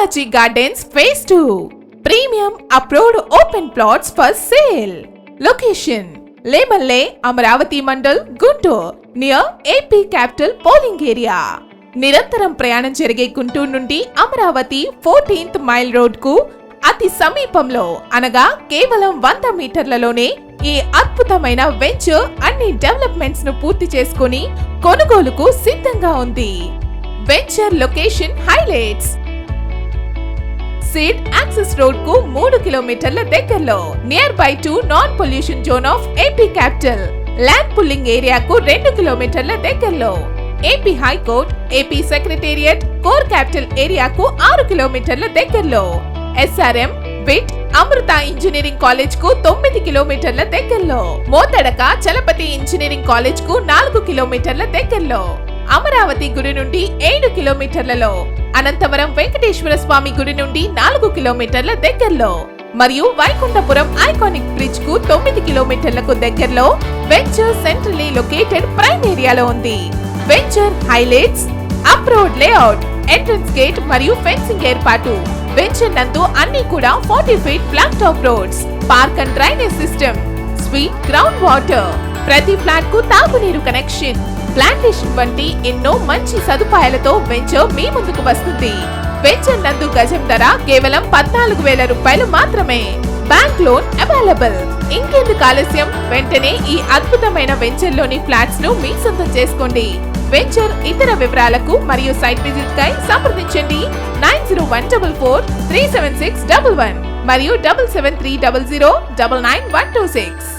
Balaji gardens phase two premium approved open plots for sale location Lemalle Amaravati mandal Guntur near AP capital pooling area నిరంతరం ప్రయాణం జరిగే గుంటూరు నుండి Amaravati fourteenth mile రోడ్కు అతి సమీపంలో అనగా కేవలం వంద మీటర్లలోనే ఈ అద్భుతమైన వెంచర్ అన్ని డెవలప్మెంట్స్ను పూర్తి చేసుకుని కొనుగోలుకు సిద్ధంగా ఉంది. Venture location highlights seat access రోడ్కు మూడు కిలోమీటర్ల దగ్గరలో. Near by to non pollution zone of AP capital land pulling ఏరియాకు రెండు కిలోమీటర్ల దగ్గరలో. AP high court AP secretariat core capital ఏరియాకు ఆరు కిలోమీటర్ల దగ్గరలో. ఎస్ఆర్ఎం బిట్ అమృత ఇంజనీరింగ్ కాలేజ్కు తొమ్మిది కిలోమీటర్ల దగ్గరలో. మోతడక చలపతి ఇంజనీరింగ్ కాలేజ్కు నాలుగు కిలోమీటర్ల దగ్గరలో. అమరావతి గుడి నుండి ఏడు కిలోమీటర్లలో. అనంతవరం వెంకటేశ్వర స్వామి గుడి నుండి నాలుగు కిలోమీటర్ల దగ్గరలో మరియు వైకుంఠపురం ఐకానిక్ బ్రిడ్జ్కు తొమ్మిది కిలోమీటర్లకు దగ్గరలో వెంచర్ సెంట్రలీ లొకేటెడ్ ప్రైమ్ ఏరియాలో ఉంది. Venture highlights up road layout entrance gate మరియు ఫెన్సింగ్ ఏర్పాటు. వెంచర్ నందు అన్ని కూడా forty feet black top roads park and drainage system sweet ground water. ప్రతి ఫ్లాట్కు తాగునీరు కనెక్షన్. ప్లాంటేషన్ వంటి ఎన్నో మంచి సదుపాయాలతో వెంచర్ మీ ముందుకు వస్తుంది. వెంచర్ నందు గజం ధర కేవలం పద్నాలుగు వేల రూపాయలు మాత్రమే. Bank loan available. ఇంకెందుకు ఆలస్యం? వెంటనే ఈ అద్భుతమైన వెంచర్లోని ఫ్లాట్స్ను మీ సొంతం చేసుకోండి. వెంచర్ ఇతర వివరాలకు మరియు సైట్ విజిట్ కై సంప్రదించండి. Nine zero one double four three seven six double one మరియు double seven three double zero double nine one two six.